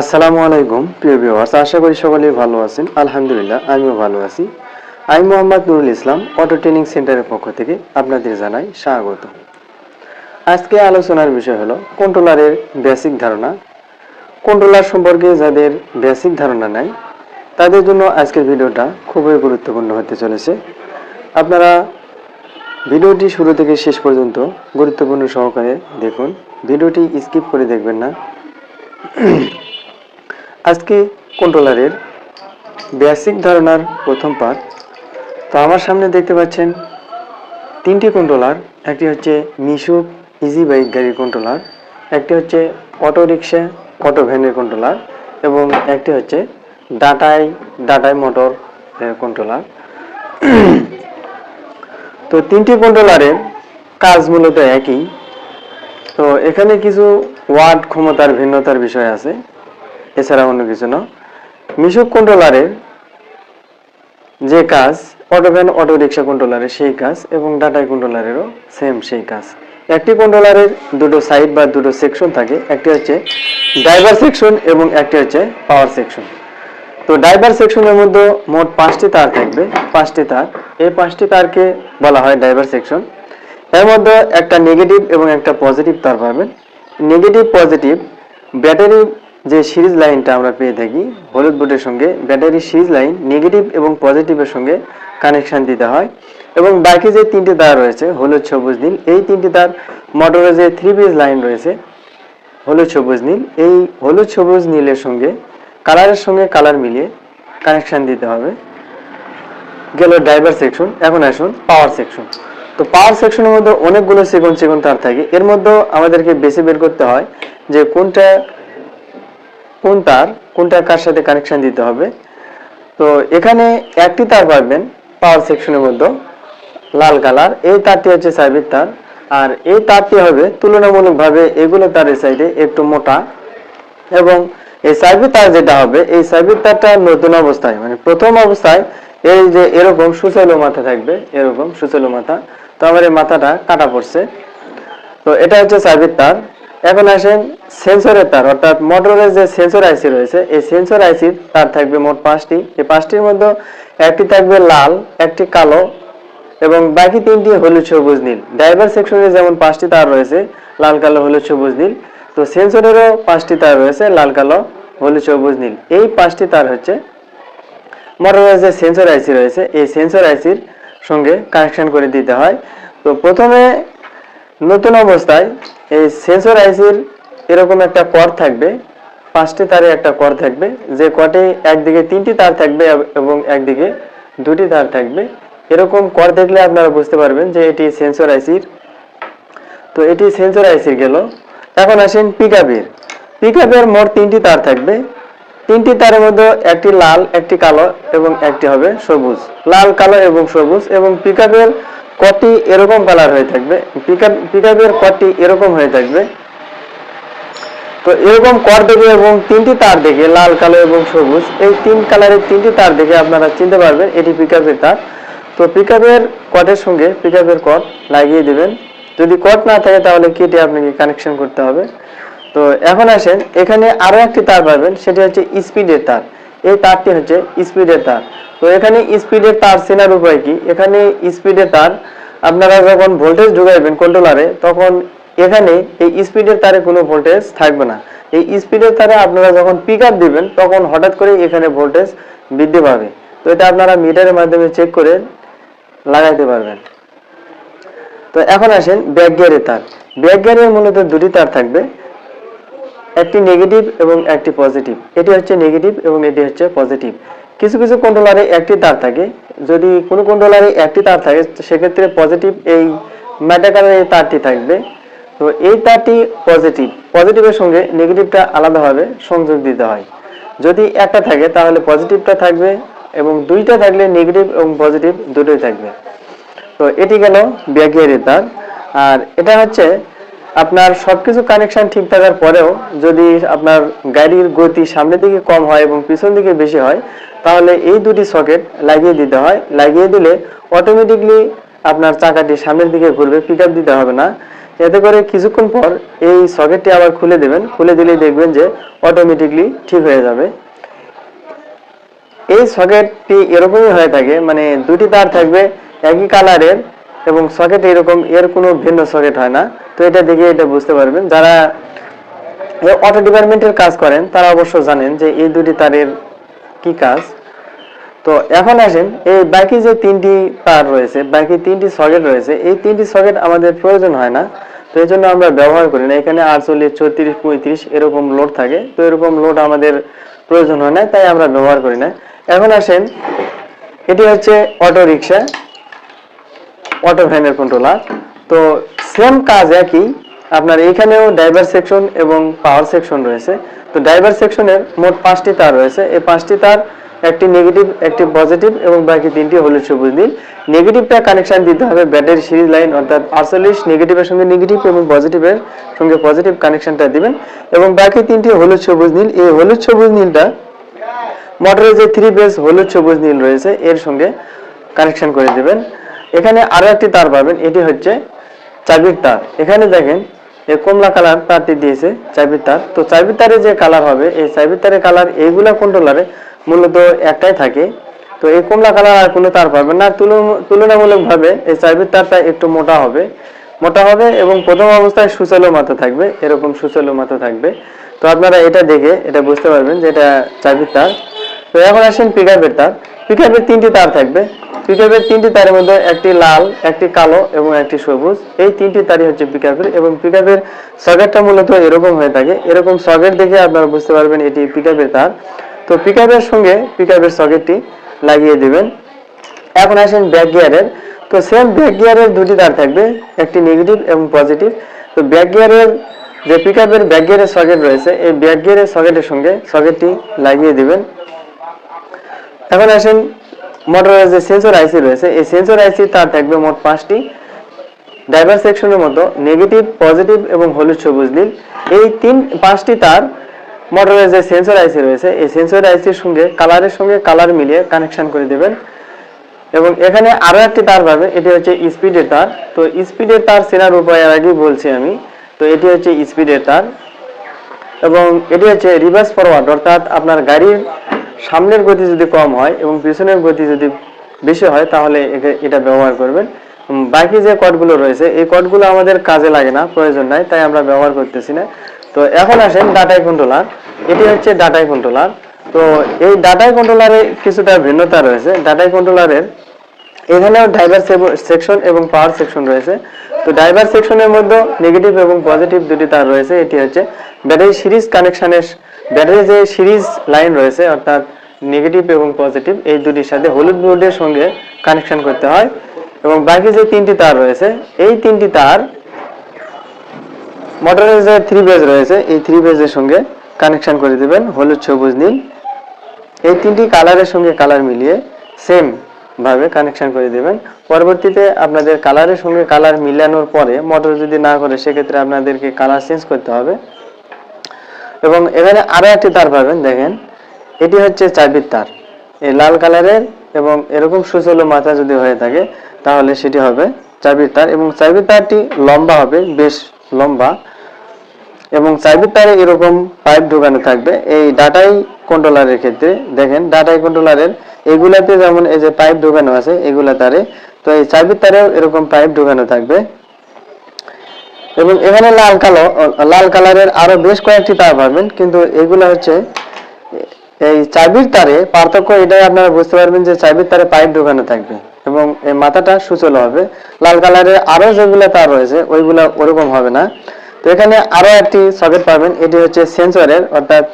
আসসালামু আলাইকুম, প্রিয় ভিউয়ার্স আশা করি সকলেই ভালো আছেন। আলহামদুলিল্লাহ, আমিও ভালো আছি। আমি মোহাম্মদ নুরুল ইসলাম অটো ট্রেনিং সেন্টারের পক্ষ থেকে আপনাদের জানাই স্বাগত। আজকে আলোচনার বিষয় হলো কন্ট্রোলারের বেসিক ধারণা। কন্ট্রোলার সম্পর্কে যাদের বেসিক ধারণা নাই, তাদের জন্য আজকের ভিডিওটা খুবই গুরুত্বপূর্ণ হতে চলেছে। আপনারা ভিডিওটি শুরু থেকে শেষ পর্যন্ত গুরুত্বপূর্ণ সহকারে দেখুন। ভিডিওটি স্কিপ করে দেখবেন না। আজকে কন্ট্রোলারের বেসিক ধারণার প্রথম পার্ট তো আমার সামনে দেখতে পাচ্ছেন তিনটি কন্ট্রোলার একটি হচ্ছে মিশুক ইজি বাইক গাড়ির কন্ট্রোলার একটি হচ্ছে অটো রিক্সা অটো ভ্যানের কন্ট্রোলার এবং একটি হচ্ছে ডাটাই ডাটাই মোটর কন্ট্রোলার তো তিনটি কন্ট্রোলারের কাজ মূলত একই। তো এখানে কিছু ওয়ার্ড ক্ষমতার ভিন্নতার বিষয় আছে। এছাড়া অন্য কিছু না। মিশুক কন্ট্রোলারের যে কাজ অটোভ্যান অটো রিক্সা কন্ট্রোলারের সেই কাজ এবং ডাটা কন্ট্রোলারেরও সেম সেই কাজ। একটি কন্ট্রোলারের দুটো সাইড বা দুটো সেকশন থাকে, একটি হচ্ছে ড্রাইভার সেকশন এবং একটি হচ্ছে পাওয়ার সেকশন তো ড্রাইভার সেকশনের মধ্যে মোট পাঁচটি তার থাকবে। পাঁচটি তার। এই পাঁচটি তারকে বলা হয় ড্রাইভার সেকশন এর মধ্যে একটা নেগেটিভ এবং একটা পজিটিভ তার পাবেন। নেগেটিভ পজিটিভ ব্যাটারি যে সিরিজ লাইনটা আমরা পেয়ে থাকি, হলুদ বোর্ডের সঙ্গে ব্যাটারি সিরিজ লাইন নেগেটিভ এবং পজিটিভের সঙ্গে কানেকশন দিতে হয় এবং বাকি যে তিনটি তার রয়েছে, হলুদ, সবুজ, নীল, এই তিনটি তার মোটরের যে থ্রি পিস লাইন রয়েছে, হলুদ, সবুজ, নীল, এই হলুদ, সবুজ, নীলের সঙ্গে কালারের সঙ্গে কালার মিলিয়ে কানেকশন দিতে হবে। গেল ড্রাইভার সেকশন এখন আসুন পাওয়ার সেকশন তো পাওয়ার সেকশনের মধ্যে অনেকগুলো সেগুন সেগুন তার থাকে। এর মধ্যে আমাদেরকে বেছে বের করতে হয় যে কোনটা কোন তার কোনটা কার সাথে কানেকশন দিতে হবে? তো এখানে একটি তার পাবেন পাওয়ার সেকশনের মধ্যে, লাল কালার এই তারটি হচ্ছে সার্বিক তার, আর এই তারটি হবে তুলনামূলকভাবে এগুলো তারের সাইডে একটু মোটা, এবং এই সার্বিক তার যেটা হবে, এই সার্বিক তারটা নতুন অবস্থায় মানে প্রথম অবস্থায় এই যে এরকম সুচালো মাথা থাকবে, এরকম সুচালো মাথা, তো আমার এই মাথাটা কাটা পড়ছে। তো এটা হচ্ছে সার্বিক তার এখন আসেন সেন্সরের তার, অর্থাৎ মোটরের যে সেন্সর আইসি রয়েছে, এই সেন্সর আইসির তার থাকবে মোট পাঁচটি। এই পাঁচটির মধ্যে একটি থাকবে লাল, একটি কালো এবং বাকি তিনটি হলুদ, সবুজ, নীল। ড্রাইভার সেকশনে যেমন পাঁচটি তার রয়েছে, লাল, কালো, হলুদ, সবুজ, নীল। তো সেন্সরেরও পাঁচটি তার রয়েছে, লাল, কালো, হলুদ, সবুজ, নীল। এই পাঁচটি তার হচ্ছে মোটরের যে সেন্সর আইসি রয়েছে, এই সেন্সর আইসির সঙ্গে কানেকশন করে দিতে হয়। তো প্রথমে নতুন অবস্থায় এই সেন্সর আইসির এরকম একটা কর থাকবে, পাঁচটি তারে একটা কর থাকবে, যে কটে একদিকে তিনটি তার থাকবে এবং একদিকে দুটি তার থাকবে। এরকম কর দেখলে আপনারা বুঝতে পারবেন যে এটি সেন্সর আইসির তো এটি সেন্সর আইসির গেল। এখন আসেন পিকআপের পিকআপের মোট তিনটি তার থাকবে। তিনটি তারের মধ্যে একটি লাল, একটি কালো এবং একটি হবে সবুজ। লাল, কালো এবং সবুজ এবং পিকআপের কটি এরকম কালার হয়ে থাকবে? পিকআপ পিকআপের কটি এরকম হয়ে থাকবে? তো এরকম কর দেখে এবং তিনটি তার দেখে, লাল, কালো এবং সবুজ, এই তিন কালারের তিনটি তার দেখে আপনারা চিনতে পারবেন, এটি পিকআপের তার। তো পিকআপের কটের সঙ্গে পিকআপের কট লাগিয়ে দিবেন। যদি কট না থাকে তাহলে কেটে আপনাকে কানেকশন করতে হবে। তো এখন আসেন, এখানে আরও একটি তার পাবেন, সেটি হচ্ছে স্পিডের তার। এই তারটি হচ্ছে স্পিডের তার। তো এখানে স্পিডের তার চেনার উপায় কি? এখানে স্পিডের তার, আপনারা যখন ভোল্টেজ ঢুকাইবেন কন্ট্রোলারে তখন এখানে এই স্পিডের তারে কোনো ভোল্টেজ থাকবে না। এই স্পিডের তারে আপনারা যখন পিক আপ দিবেন, তখন হঠাৎ করে এখানে ভোল্টেজ বৃদ্ধি পাবে। তো এটা আপনারা মিটারের মাধ্যমে চেক করে লাগাইতে পারবেন। তো এখন আসেন ব্যাক গিয়ারের তার। ব্যাক গিয়ারের মূলত দুটি তার থাকবে। একটি নেগেটিভ এবং একটি পজিটিভ এটি হচ্ছে নেগেটিভ এবং এটি হচ্ছে পজিটিভ কিছু কিছু কন্ট্রোলারে একটি তার থাকে। যদি কোনো কন্ট্রোলারে একটি তার থাকে, সেক্ষেত্রে পজিটিভ এই ম্যাটাকারের তারটি থাকবে। তো এই তারটি পজিটিভ পজিটিভের সঙ্গে নেগেটিভটা আলাদাভাবে সংযোগ দিতে হয়। যদি একটা থাকে, তাহলে পজিটিভটা থাকবে এবং দুইটা থাকলে নেগেটিভ এবং পজিটিভ দুটোই থাকবে। তো এটি গেল ব্যাগিয়ারের তার। আর এটা হচ্ছে আপনার সবকিছু কানেকশন ঠিক থাকার পরেও যদি আপনার গাড়ির গতি সামনের দিকে কম হয় এবং পিছন দিকে বেশি হয়, তাহলে এই দুটি সকেট লাগিয়ে দিতে হয়। লাগিয়ে দিলে অটোমেটিকলি আপনার চাকাটি সামনের দিকে ঘুরবে পিক দিতে হবে না। এতে করে কিছুক্ষণ পর এই সকেটটি আবার খুলে দেবেন। খুলে দিলেই দেখবেন যে অটোমেটিকলি ঠিক হয়ে যাবে। এই সকেটটি এরকমই হয়ে থাকে মানে দুটি তার থাকবে, একই কালারের এবং সকেট এরকম, এর কোনো ভিন্ন সকেট হয় না। তো এটা দেখে এটা বুঝতে পারবেন। যারা অটো ডিপার্টমেন্টের কাজ করেন, তারা অবশ্য জানেন যে এই দুটি তারের কি কাজ। তো এখন আসেন, এই বাকি যে তিনটি তার রয়েছে, বাকি তিনটি সকেট রয়েছে, এই তিনটি সকেট আমাদের প্রয়োজন হয় না। তো এই জন্য আমরা ব্যবহার করি না। এখানে আটচল্লিশ, ছত্রিশ, পঁয়ত্রিশ এরকম লোড থাকে। তো এরকম লোড আমাদের প্রয়োজন হয় না, তাই আমরা ব্যবহার করি না। এখন আসেন, এটি হচ্ছে অটো রিক্সা অটো ভ্যানের কন্ট্রোলার তো সেম কাজ একই। আপনার এখানেও ড্রাইভার সেকশন এবং পাওয়ার সেকশন রয়েছে। তো ড্রাইভার সেকশনের মোট পাঁচটি তার রয়েছে। এই পাঁচটি তার, একটি নেগেটিভ একটি পজিটিভ এবং বাকি তিনটি হলুদ সবুজ নীল। নেগেটিভটা কানেকশন দিতে হবে ব্যাটারি সিরিজ লাইন, অর্থাৎ আটচল্লিশ নেগেটিভের সঙ্গে নেগেটিভ এবং পজিটিভের সঙ্গে পজিটিভ কানেকশনটা দিবেন। এবং বাকি তিনটি হলুদ সবুজ নীল। এই হলুদ সবুজ নীলটা মোটরের যে থ্রি বেস হলুদ সবুজ নীল রয়েছে, এর সঙ্গে কানেকশন করে দেবেন। এখানে আরও একটি তার পাবেন, এটি হচ্ছে চাবির তার এখানে দেখেন এই কমলা কালার তারটি দিয়েছে চাবির তার তো চাবির তারে যে কালার হবে, এই চাবির তারের কালার এইগুলা কন্ট্রোলারে মূলত একটাই থাকে। তো এই কমলা কালার আর কোনো তার পাবেন না। তুলন- তুলনামূলকভাবে এই চাবির তারটা একটু মোটা হবে। মোটা হবে এবং প্রথম অবস্থায় সুচালো মাথা থাকবে, এরকম সুচালো মাথা থাকবে। তো আপনারা এটা দেখে এটা বুঝতে পারবেন যে এটা চাবির তার তো এখন আসেন পিকআপের তার পিকআপের তিনটি তার থাকবে। পিকআপের তিনটি তারের মধ্যে একটি লাল, একটি কালো এবং একটি সবুজ। এই তিনটি তারই হচ্ছে পিকআপের এবং পিকআপের সকেটটা মূলত এরকম হয়ে থাকে। এরকম সকেট দেখে আপনারা বুঝতে পারবেন এটি পিকআপের তার। তো পিকআপের সঙ্গে পিকআপের সকেটটি লাগিয়ে দিবেন। এখন আসেন ব্যাক গিয়ারের। তো সেম ব্যাক গিয়ারের দুটি তার থাকবে, একটি নেগেটিভ এবং পজিটিভ তো ব্যাক গিয়ারের যে পিকআপের ব্যাক গিয়ারের সকেট রয়েছে, এই ব্যাক গিয়ারের সকেটের সঙ্গে সকেটটি লাগিয়ে দিবেন। এখন আসেন মোটরের যে সেন্সর আইসি রয়েছে, এই সেন্সর আইসি তার থাকবে মোট পাঁচটি। ড্রাইভার সেকশনের মতো নেগেটিভ পজিটিভ এবং হলুদ সবুজ নীল। এই তিন, পাঁচটি তার মোটরের যে সেন্সর আইসি রয়েছে, এই সেন্সর আইসির সঙ্গে কালারের সঙ্গে কালার মিলিয়ে কানেকশন করে দেবেন। এবং এখানে আরও একটি তার পাবে, এটি হচ্ছে স্পিডের তার। তো স্পিডের তার চেনার উপায় এর আগেই বলছি আমি। তো এটি হচ্ছে স্পিডের তার। এবং এটি হচ্ছে রিভার্স ফরওয়ার্ড অর্থাৎ আপনার গাড়ির সামনের গতি যদি কম হয় এবং পিছনের গতি যদি বেশি হয়, তাহলে এটা ব্যবহার করবেন। বাকি যে কডগুলো রয়েছে, এই কডগুলো আমাদের কাজে লাগে না, প্রয়োজন নাই, তাই আমরা ব্যবহার করতেছি না। তো এখন আসেন ডাটাই কন্ট্রোলার এটি হচ্ছে ডাটাই কন্ট্রোলার তো এই ডাটাই কন্ট্রোলারে কিছুটা ভিন্নতা রয়েছে। ডাটাই কন্ট্রোলারের এখানেও ড্রাইভার সেকশন এবং পাওয়ার সেকশন রয়েছে। তো ড্রাইভার সেকশনের মধ্যে নেগেটিভ এবং পজিটিভ দুটি তার রয়েছে। এটি হচ্ছে ব্যাটারি সিরিজ কানেকশনের ব্যাটারি যে সিরিজ লাইন রয়েছে, অর্থাৎ নেগেটিভ এবং পজিটিভ এই দুটির সাথে হলুদ বোর্ডের সঙ্গে কানেকশন করতে হয়। এবং বাকি যে তিনটি তার রয়েছে, এই তিনটি তার মোটরের যে থ্রি বেজ রয়েছে, এই থ্রি বেজের সঙ্গে কানেকশন করে দিবেন, হলুদ, সবুজ, নীল। এই তিনটি কালারের সঙ্গে কালার মিলিয়ে সেম ভাবে কানেকশন করে দিবেন। পরবর্তীতে আপনাদের কালারের সঙ্গে কালার মিলানোর পরে মোটর যদি না করে, সেক্ষেত্রে আপনাদেরকে কালার চেঞ্জ করতে হবে। এবং এখানে আরও একটি তার পাবেন, দেখেন। এটি হচ্ছে চাবির তার। এই লাল কালারের এবং এরকম সুচলো মাথা যদি হয়ে থাকে, তাহলে সেটি হবে চাবির তার এবং চাবির তারটি লম্বা হবে, বেশ লম্বা। এবং চাবির তারে এরকম পাইপ ঢোকানো থাকবে। এই ডাটাই কন্ট্রোলারের ক্ষেত্রে, দেখেন, ডাটাই কন্ট্রোলারের এগুলাতে যেমন এই যে পাইপ ঢোকানো আছে, এগুলা তারে। তো এই চাবির তারেও এরকম পাইপ ঢোকানো থাকবে। এবং এখানে লাল কালো লাল কালারের আরও বেশ কয়েকটি তার পাবেন, কিন্তু এগুলা হচ্ছে এই চাবির তারে পার্থক্য এটাই আপনারা বুঝতে পারবেন যে চাবির তারে পাইপ ঢোকানো থাকবে এবং এই মাথাটা সুচলো হবে। লাল কালারের আরও যেগুলা তার রয়েছে, ওইগুলা ওরকম হবে না। তো এখানে আরও একটি সকেট পাবেন, এটি হচ্ছে সেন্সরের, অর্থাৎ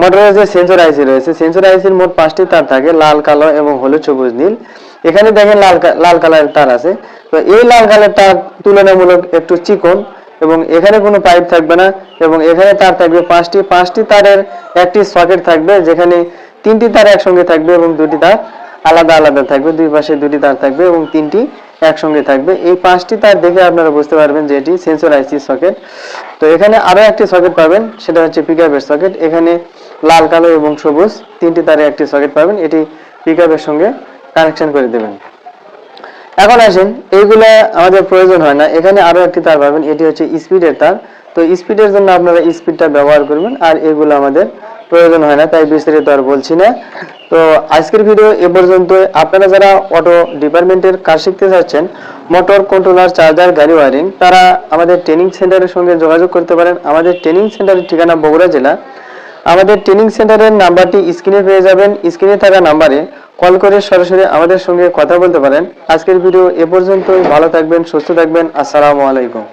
মোটরের যে সেন্সর আইসি রয়েছে, সেন্সর আইসির মোট পাঁচটি তার থাকে, লাল, কালো এবং হলুদ, সবুজ, নীল। এখানে দেখেন লাল লাল কালারের তার আছে। তো এই লাল কালার তার তুলনামূলক একটু চিকন এবং এখানে কোনো পাইপ থাকবে না এবং এখানে তার থাকবে পাঁচটি। পাঁচটি তারের একটি সকেট থাকবে যেখানে তিনটি তার একসঙ্গে থাকবে এবং দুটি তার আলাদা আলাদা থাকবে। দুই পাশে দুটি তার থাকবে এবং তিনটি একসঙ্গে থাকবে। এই পাঁচটি তার দেখে আপনারা বুঝতে পারবেন যে এটি সেন্সর আইসি সকেট তো এখানে আরও একটি সকেট পাবেন, সেটা হচ্ছে পিকআপের সকেট এখানে লাল, কালো এবং সবুজ তিনটি তারে একটি সকেট পাবেন। এটি পিকআপের সঙ্গে কানেকশন করে দেবেন। এখন আসেন এইগুলা আমাদের প্রয়োজন হয় না। এখানে আরও একটি তার পাবেন, এটি হচ্ছে স্পিডের তার। তো স্পিডের জন্য আপনারা স্পিডটা ব্যবহার করবেন, আর এগুলো আমাদের প্রয়োজন হয় না, তাই বিস্তারিত আর বলছি না। তো আজকের ভিডিও এ পর্যন্ত। আপনারা যারা অটো ডিপার্টমেন্টের কাজ শিখতে চাচ্ছেন, মোটর কন্ট্রোলার, চার্জার, গাড়ি ওয়ারিং, তারা আমাদের ট্রেনিং সেন্টারের সঙ্গে যোগাযোগ করতে পারেন। আমাদের ট্রেনিং সেন্টারের ঠিকানা বগুড়া জেলা। আমাদের ট্রেনিং সেন্টারের নাম্বারটি স্ক্রিনে পেয়ে যাবেন। স্ক্রিনে থাকা নাম্বারে কল করে সরাসরি আমাদের সঙ্গে কথা বলতে পারেন। আজকের ভিডিও এ পর্যন্তই। ভালো থাকবেন, সুস্থ থাকবেন। আসসালামু আলাইকুম।